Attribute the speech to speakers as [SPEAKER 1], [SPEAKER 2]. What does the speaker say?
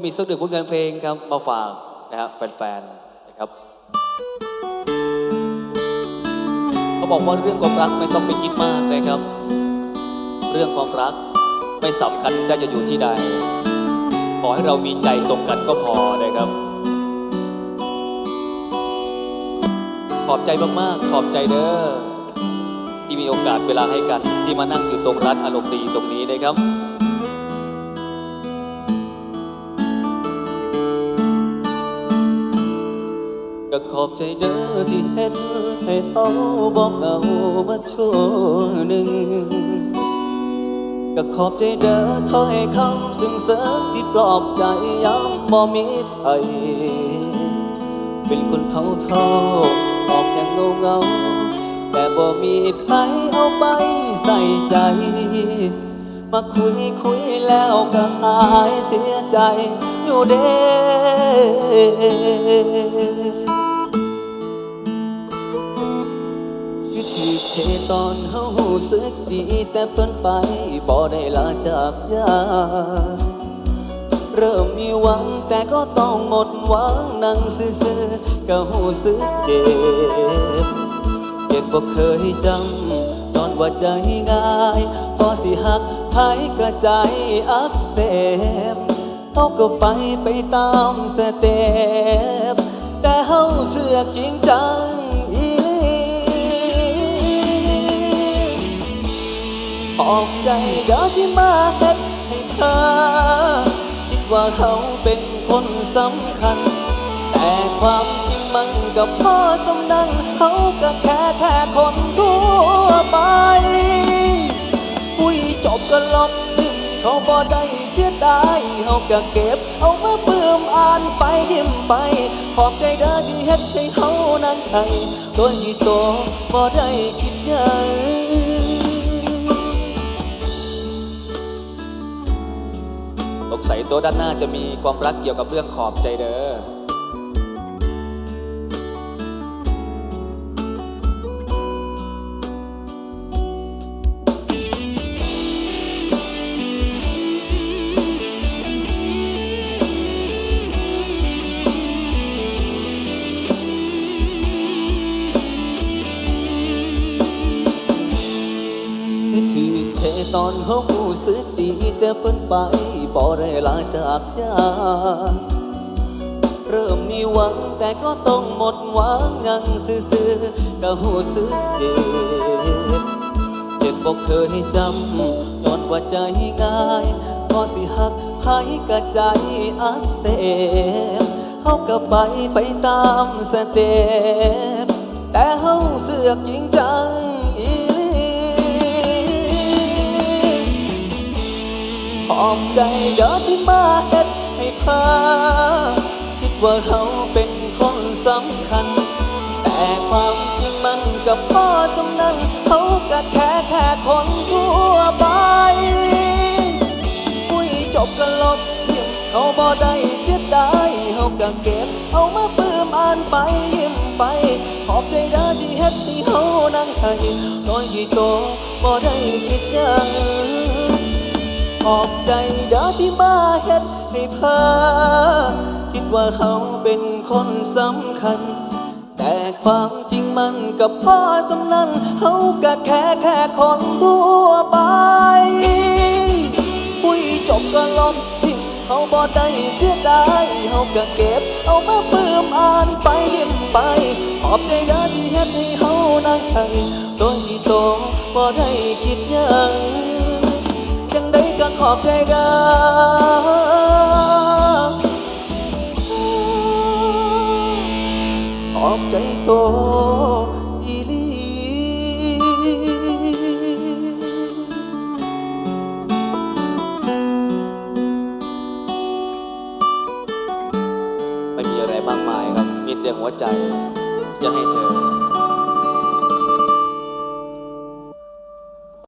[SPEAKER 1] ก็มีสักหนึ่งผลงานเพลงครับมาฝากนะครับแฟนๆนะครับเขาบอกว่าเรื่องความรักไม่ต้องไปคิดมากนะครับ เรื่องความรักไม่สำคัญจะจะอยู่ที่ใดขอให้เรามีใจตรงกันก็พอนะครับ ขอบใจมากๆ ขอบใจเด้อที่มีโอกาสเวลาให้กัน ที่มานั่งอยู่ตรงร้านอารมณ์ดีตรงนี้นะครับ ก็ขอบใจเด้อที่เห็น ให้เอาบอกเอามาช่วหนึ่ง ก็ขอบใจเด้อถ้อยคำซึ้งเสริมที่ปลอบใจย้ำบ่มีไทยเป็นคนเท่าเท่าๆออกอย่างเงาเงาแต่บ่มีใครเอาไปใส่ใจ มาคุยคุยแล้วก็อายเสียใจอยู่เด้ คือเทตอนเฮาหูสึกดีแต่เพิ่นไปบ่ได้ลาจากยาเริ่มมีหวังแต่ก็ต้องหมดหวังนั่งซื่อๆก็หูสึกเจ็บเจ็บบ่เคยจำตอนว่าใจง่ายพอสิหักหายกระใจายอักเสบเขาก็ไปไปตามสเต็ปแต่เฮาเสือกจริงจัง อบใจเด้อที่มาเฮ็ดให้เธอคิดว่าเขาเป็นคนสำคัญ แต่ความจริงมันก็พอสำนั้นเขาก็แค่แค่คนทั่วไปคุยจบก็ลบทิ้งเขาบ่ได้เสียดายเขาก็เก็บ เอามาปลื้มอ่านไปยิ้มไป ขอบใจเด้อที่เฮ็ดให้เขานั้นไทยตัวที่โตบ่ได้คิดยัง สงสัยตัวด้านหน้าจะมีความรักเกี่ยวกับเรื่องขอบใจเด้อถือเทตอนเขารู้สึกดีแต่เพิ่นไป บ่ได้ลาจากยาเริ่มมีหวังแต่ก็ต้องหมดหวังยังซื่อๆก็หูสึกเจ็บเจ็บบ่เคยจำย้อนว่าใจง่ายพอสิหักหายกระใจอักเสบเฮาก็ไปไปตามสเต็ปแต่เฮาเสือกจริงจัง ขอบใจเด้อที่มาเฮ็ดให้เธอคิดว่าเขาเป็นคนสำคัญ แต่ความจริงมันกับพ่อสำนั้น เขาก็แค่แค่คนทั่วไปคุยจบก็ลบทิ้งเขาบ่ได้เสียดายเขาก็เก็บ เอามาปลื้มอ่านไปยิ้มไป ขอบใจเด้อที่เฮ็ดให้เขานั่งไทยน้อยที่โตบ่ได้คิดยัง อบใจเด้อที่มาเฮ็ดให้พอคิดว่าเขาเป็นคนสำคัญ แต่ความจริงมันกับพ่อสำนันเขาก็แค่แค่คนทั่วไปคุยจบก็ลบทิ้งเขาบ่ได้เสียดายเขาก็เก็บ เอามาปลื้มอ่านไปยิ้มไปขอบใจเด้อที่เฮ็ดให้เขานั่งไทยโดยที่โตบ่ได้คิดยัง จังได้ก็ขอบใจเด้อขอบใจโตอีลีไม่มีอะไรมากมายครับ มีแต่หัวใจ อยากให้เธอ